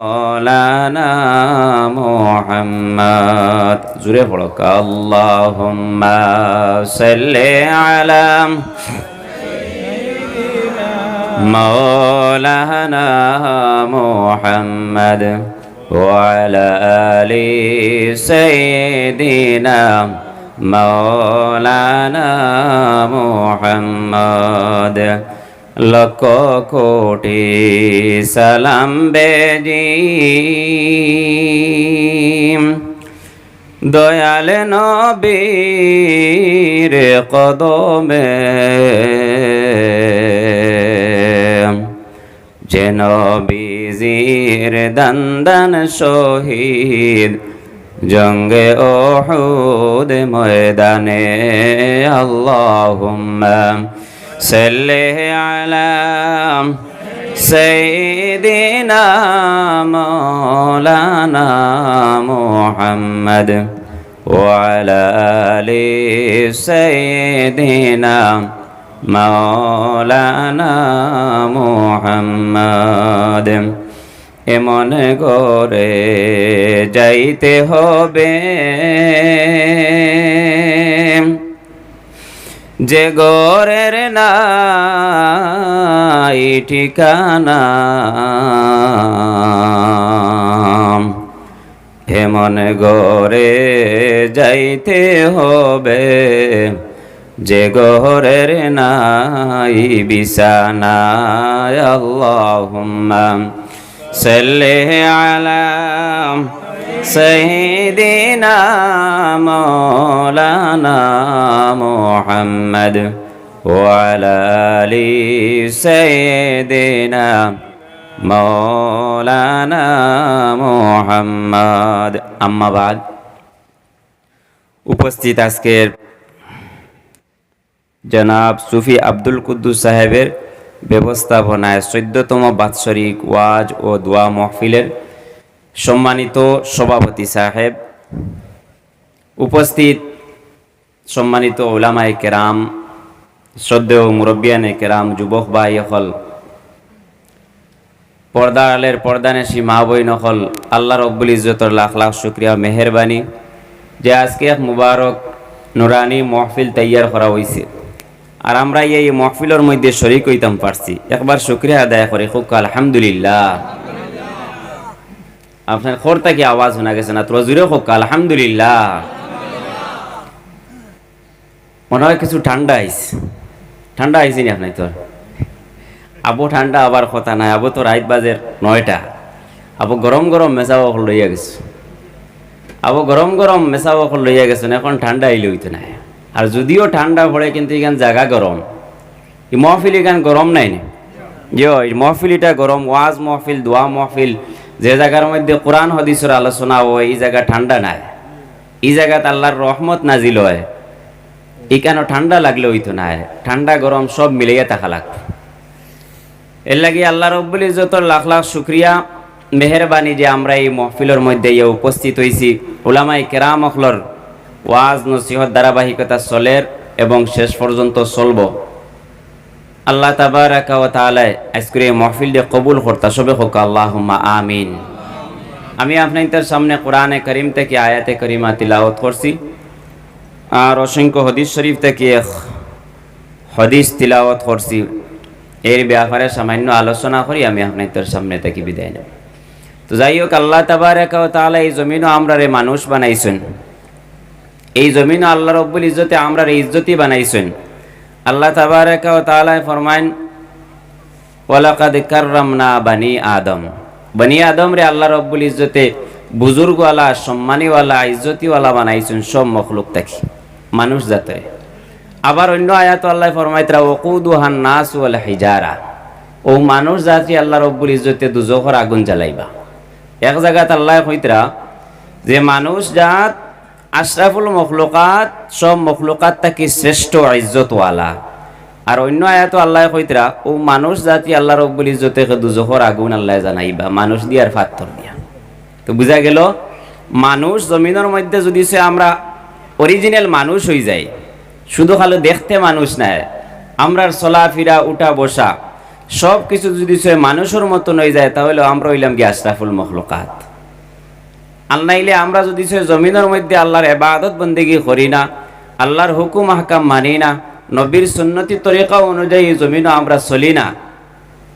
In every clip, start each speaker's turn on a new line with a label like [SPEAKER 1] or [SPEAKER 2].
[SPEAKER 1] مولانا محمد জুড়ে পড়ো اللهم صل على مولانا محمد وعلى آل سيدنا مولانا محمد লক্ষ কোটি সালাম বেজি। দয়াল নবীর কদমে যেন বিজির দন্দন শহীদ জঙ্গে ওহুদ ময়দানে, আল্লাহুম্মা সাল্লি আলা سيدنا مولانا محمد وعلى آل سيدنا مولانا محمد এমন করে যাইতে হবে যে গরের নাই ঠিকানা। হেমন গরে যাইতে হবে। যে গরের নাই বিছানা, আল্লাহুম্মা সাল্লি আলা سيدنا مولانا محمد وعلى آل سيدنا مولانا محمد أما بعد উপস্থিত আজকের জনাব সুফি আব্দুল কুদ্দুস সাহেবের ব্যবস্থাপনায় চোদ্দতম বাৎসরিক ওয়াজ ও দোয়া মহফিলের সম্মানিত সভাপতি সাহেব, উপস্থিত সম্মানিত ওলামাই কেরাম, শ্রদ্ধেয় মুরব্বিয়ানে কেরাম, যুবক ভাই হল পর্দা আলের পর্দানেশী মা বই নকল আল্লাহ রব্বুল ইজ্জতর লাখ লাখ শুক্রিয়া, মেহরবানি যে আজকে এক মুবারক নুরানি মহফিল তৈয়ার করা হয়েছে আর আমরা এই মহফিলের মধ্যে শরিক হইতাম পারছি। একবার শুক্রিয়া আদায় করে। খুব আলহামদুলিল্লাহ। আপনার খোর থেকে আওয়াজ শোনা গেছে না? তোরা জুড়ে হোক, আলহামদুলিল্লাহ। মনে হয় কিছু ঠান্ডা আইস ঠান্ডা আইসি নি আপনার তোর? আবু ঠান্ডা আবার কথা নাই। আবু তো রাইত বাজের নয়টা। আবু গরম গরম মেসাও লইয়া গেছে। আবু গরম গরম মেসাও লইয়া গেছেন এখন ঠান্ডা আইলে হইতো না আর যদিও ঠান্ডা পড়ে, কিন্তু এখান জায়গা গরম। এই মহফিল এখান গরম নাই নি? ইয় মহফিল এটা গরম। ওয়াজ মহফিল, দোয়া মহফিল যে জায়গার মধ্যে কোরআন, হদিসের আলোচনা হয়, এই জায়গা ঠান্ডা নাই। এই জায়গাত আল্লাহর রহমত নাজিল হয়। এখানে ঠান্ডা লাগলে হইতো না ঠান্ডা, গরম সব মিলাইয়া থাকা লাগতো এর লাগে আল্লাহ রব্বুল ইজতর লাখ লাখ শুক্রিয়া, মেহরবানি যে আমরা এই মহফিলের মধ্যে ইয়ে উপস্থিত হয়েছি ওলামাই কেরাম অখলর ওয়াজ, নসিহত, ধারাবাহিকতা চলের এবং শেষ পর্যন্ত চলব। আল্লাহ তাবারাকা ওয়া তাআলা আজকের এই মাহফিল দিয়ে কবুল করতা, সবে হোক, আল্লাহুম্মা আমিন। আমি আপনাদের সামনে কোরআনে করিম থেকে, আয়াতে করিমা তিলাওয়াত করছি। আর অসংখ্য হদিস শরীফ থেকে হদিস তিলাওয়াত করছি। এর ব্যাপারে সামান্য আলোচনা করি, আমি আপনাদের সামনে থেকে বিদায় নেব। তো যাই হোক, আল্লাহ তাবারাকা তাআলা এই জমিনও আমরা রে মানুষ বানাইছেন। এই জমিনও আল্লাহ রব্বুল ইজ্জতে আমরা রে ইজ্জতি বানাইছেন। আল্লাহ তাবারাকা ও তাআলা ফরমাইন ওয়ালাকাদ কাররামনা বানি আদম। বানি আদম রে আল্লাহ রব্বুল ইজ্জতে বুজুর্গওয়ালা, সম্মানীওয়ালা, ইজ্জতিওয়ালা বানাইছেন সব মখলুক থাকি মানুষ জাতে আবার অন্য আয়াত আল্লাহ ফরমাইতরা ওকুদুহান নাস ওয়াল হিজারা। ও মানুষ জাতি আল্লাহ রব্বুল ইজ্জতে দুজখর আগুন জ্বালাইবা। এক জায়গাত আল্লাহ কইতরা যে মানুষ জাত আশরাফুল মখলুকাত, সব মখলুকাত থাকি শ্রেষ্ঠ ইজ্জতওয়ালা। আর অন্য আয়াত আল্লাহ কইতরা, ও মানুষ জাতি আল্লাহ রব্বুল ইজ্জতে দুজখর আগুন আল্লাহ জানাইবা, মানুষ দিয়ার ফাত্তর দিয়া। তো বুঝা গেল, মানুষ জমিনের মধ্যে যদি সে আমরা অরিজিনাল মানুষ হয়ে যাই, শুধু খালো দেখতে মানুষ নাই, আমরার চলাফেরা উঠা বসা সব কিছু যদি সে মানুষের মতন হয়ে যায়, তাহলে আমরা হইলাম কি আশরাফুল মখলুকাত। আর নাইলে আমরা যদি সে জমিনের মধ্যে আল্লাহর এবাদত বন্দেগি করি না, আল্লাহর হুকুম হাকাম মানি না নবীর সুন্নতি তরিকা অনুযায়ী জমিনও আমরা চলি না।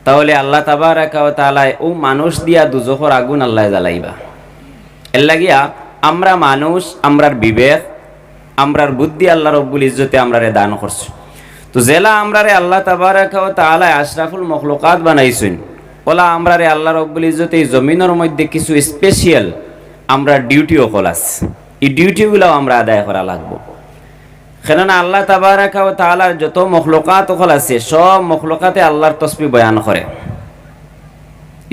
[SPEAKER 1] তাহলে আল্লাহ তাবারাকা ও তাআলায় ও মানুষ দিয়া দুজখর আগুন আল্লাহ জ্বালাইবা। এর লাগিয়া আমরা মানুষ, আমরার বিবেক, আমরার বুদ্ধি আল্লাহ রব্বুল ইজ্জতে আমরারে দান করছি। তো জেলা আমরারে আল্লাহ তাবারাকা ও তাআলায় আশরাফুল মখলুকাত বানাইছেন, ওলা আমরারে আল্লাহ রব্বুল ইজ্জতে এই জমিনের মধ্যে কিছু স্পেশাল আমরা ডিউটিও কলাস। এই ডিউটিগুলাও আমরা আদায় করা লাগবো। কেননা আল্লাহ তাবারাকা ও তাআলার যত মখলুকাত ওখল আছে, সব মখলুকাতে আল্লাহর তসবি বয়ান করে।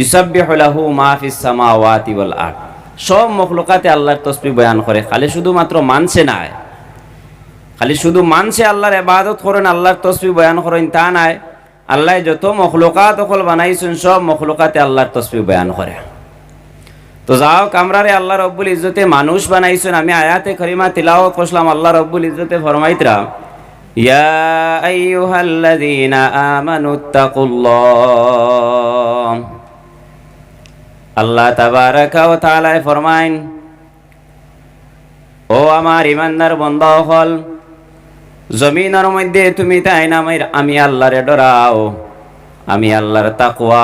[SPEAKER 1] ইউসাব্বিহু লাহু মা ফিস সামাওয়াতি ওয়াল আরদ। সব মখলুকাতে আল্লাহর তসবি বয়ান করে, খালি শুধুমাত্র মানছে না। খালি শুধু মানছে আল্লাহর এবাদত করেন, আল্লাহর তসবি বয়ান করেন, তা নাই। আল্লাহ যত মখলুকাত ওখল বানাইছেন, সব মখলুকাতে আল্লাহর তসবি বয়ান করে। তো যাও কামরারে আল্লাহ রব্বুল ইজ্জতে মানুষ বানাইছেন, আমি আয়াতে করিমা তিলাওয়াত করলাম আল্লাহ রব্বুল ইজ্জতে ফরমাইতরা, ইয়া আইয়ুহাল্লাযীনা আমানুত্তাকুল্লাহ আল্লাহ তাবারাকা ওয়া তাআলা ফরমাইন, ও আমার ইমানদার বন্ধ হল জমিনের মধ্যে তুমি তাই না আমি আল্লাহরে ডরাও, আমি আল্লাহর তাকওয়া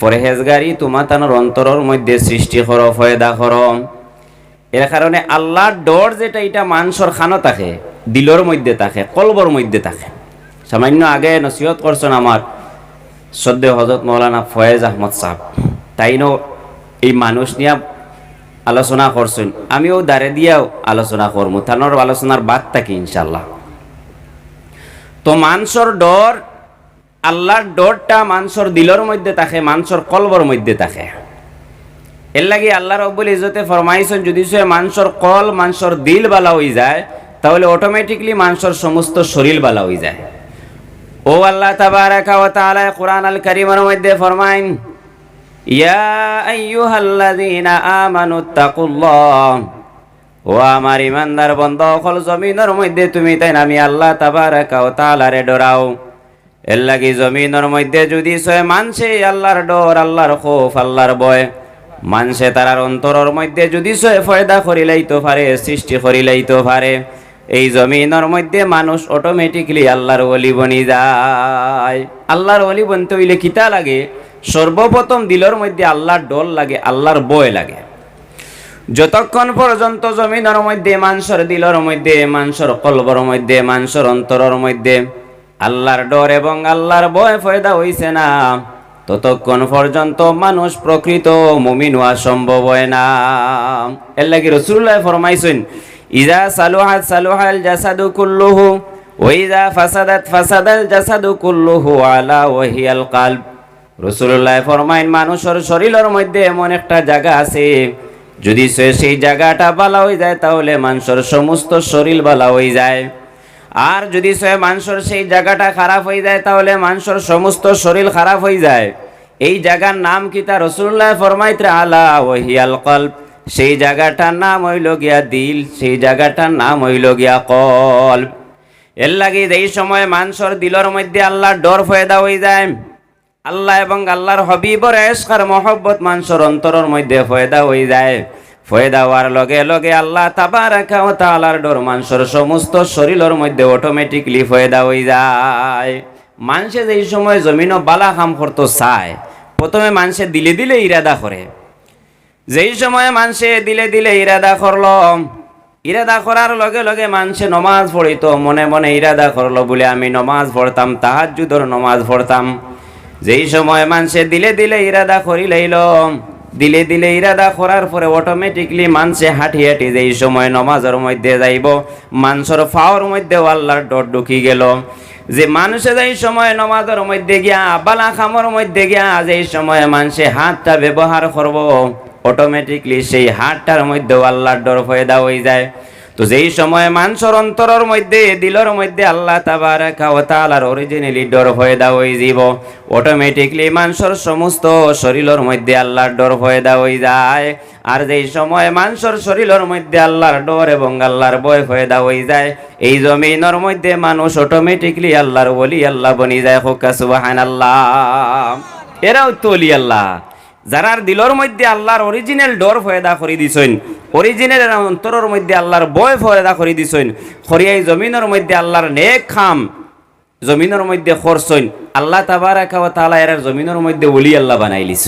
[SPEAKER 1] পরহেজগারি তোমার তানোর অন্তরের মধ্যে সৃষ্টি করো, ফয়দা করো। এর কারণে আল্লাহর ডর যেটা, এটা মানুষের খানো থাকে, দিলর মধ্যে থাকে, কলবর মধ্যে থাকে। সামান্য আগে নসিহত করছেন আমার সদ্য হজরত মৌলানা ফয়েজ আহমদ সাহ তাইনও এই মানুষ নিয়ে আলোচনা করছেন। আমিও দাঁড়ে দিয়াও আলোচনা করব। তানোর আলোচনার বাদ থাকি ইনশাল্লাহ তো মানুষের ডর আল্লাহর ডরটা মানুষের দিলর মধ্যে থাকে মানুষের কলবর মধ্যে থাকে। এর লাগি আল্লাহ রব্বুল ইজতে ফরমাইছেন, যদি সে মানুষের কল মানুষের দিল বালা হয়ে যায়, তাহলে অটোমেটিকলি মানুষের সমস্ত শরীর বালা হয়ে যায়। ও আল্লাহ তাবারাকা ওয়া তাআলা, কোরআন আল কারীমের মধ্যে ফরমাইন, ইয়া আইয়ুহাল্লাযীনা আমানুত্তাকুল্লাহ ও আমার ইমানদার বন্ধ, অকল জমিনের মধ্যে তুমি তাই আমি আল্লাহ তাবারাকা ওয়া তাআলারে ডরাও। এর লাগি জমিনের মধ্যে যদি সয় মানছে, আল্লাহর ডর, আল্লাহর খোফ, আল্লাহর বয় মানছে তারার অন্তরের মধ্যে যদি সয় ফয়দা করিলাইতে পারে, সৃষ্টি করিলাইতে পারে। এই জমিনের মধ্যে মানুষ অটোমেটিকলি আল্লাহর অলি বনি যায়। আল্লাহর অলি বনতে হইলে কিতা লাগে? সর্বপ্রথম দিলর মধ্যে আল্লাহর ডর লাগে, আল্লাহর বয় লাগে। যতক্ষণ পর্যন্ত জমিনের মধ্যে, মানুষের দিলর মধ্যে, মানুষের কলবর মধ্যে, মানুষের অন্তরের মধ্যে আল্লাহর ডর এবং আল্লাহর ভয় ফয়দা হইছে না। ততক্ষণ পর্যন্ত মানুষ প্রকৃত মুমিন হওয়া সম্ভব হয় না। এর লাগি রসুল্লাহ ফরমাইছেন, ইজা সালুহাত সালুহাল জাসাদু কুল্লুহু ওইজা ফাসাদাত ফাসাদাল জাসাদু কুল্লুহু আলা ওয়াহিয়াল কালব। রসুল্লাহ ফরমাইন, মানুষের শরীরের মধ্যে এমন একটা জায়গা আছে, যদি সে সেই জায়গাটা বালা হয়ে যায় তাহলে মানুষের সমস্ত শরীর বালা হয়ে যায়। আর যদি সে মানুষের সেই জায়গাটা খারাপ হয়ে যায়, তাহলে মানুষের সমস্ত শরীর খারাপ হয়ে যায়। এই জায়গার নাম কি তা রসুল্লাহ ফরমাইত্রে আলা ওহিয়াল কল্প সেই জায়গাটার নাম হইল গিয়া দিল, সেই জায়গাটার নাম হইল গিয়া কল্প এর লাগে এই সময় মানুষের দিলর মধ্যে আল্লাহর ডর ফয়দা হয়ে যায়, আল্লাহ এবং আল্লাহর হবিবর এসকার মহব্বত মানুষের অন্তরের মধ্যে ফয়দা হয়ে যায়। ফয়দা হওয়ার লগে লগে আল্লাহ তাবারাকা ও তাআলার ডর মানুষের সমস্ত শরীরের মধ্যে অটোমেটিকলি ফয়দা হয়ে যায়। মানুষে যেই সময় জমিন বালা কাম করতো চায়, প্রথমে মানুষে দিলে দিলে ইরাদা করে। যেই সময় মানুষে দিলে দিলে ইরাদা করল, ইরাদা করার লগে লগে মানুষে নমাজ পড়িত, মনে মনে ইরাদা করল বলে আমি নমাজ পড়তাম তাহাজুদর নমাজ পড়তাম। যেই সময় মানুষে দিলে দিলে ইরাদা করি লইল দিলে দিলে ইরাদা করার পরে অটোমেটিকলি মানসে হাঁটি হাঁটি যেই সময় নমাজের মধ্যে যাইব। মানুষের ফাওয়ার মধ্যে আল্লাহর ডর ঢুকি গেল। যে মানুষে যেই সময় নমাজের মধ্যে গিয়া, বালা খামর মধ্যে গিয়া যেই সময় মানুষে হাতটা ব্যবহার করব অটোমেটিকলি সেই হাতটার মধ্যে আল্লাহর ডর ফয়দা হয়ে যায়। তো যেই সময় মানুষের অন্তরের মধ্যে, দিলর মধ্যে আল্লাহ তাবারাকা ও তাআলার অরিজিনালি ডর হয়ে দাও হয়ে যাব অটোমেটিকলি মানুষের সমস্ত শরীরের মধ্যে আল্লাহর ডর দাও হয়ে যায়। আর যেই সময় মানুষের শরীরের মধ্যে আল্লাহর ডর এবং আল্লাহর ভয় হয়ে দাও হয়ে যায়, এই জমিনের মধ্যে মানুষ অটোমেটিকলি আল্লাহর বলি আল্লাহ বনি যায়। হোকা সুবহানাল্লাহ। এরাও তো অলি আল্লাহ। যারার দিলর মধ্যে আল্লাহর অরিজিনাল ডর ফয়দা করে দিছেন অরিজিনাল অন্তরের মধ্যে আল্লাহর বয় ফয়দা করে দিছেন খরিয়াই জমিনের মধ্যে আল্লাহর নেক খাম, জমিনের মধ্যে খরচইন, আল্লাহ তাবারাকা ওয়া তাআলা এর জমিনের মধ্যে ওলি আল্লাহ বানাইলিস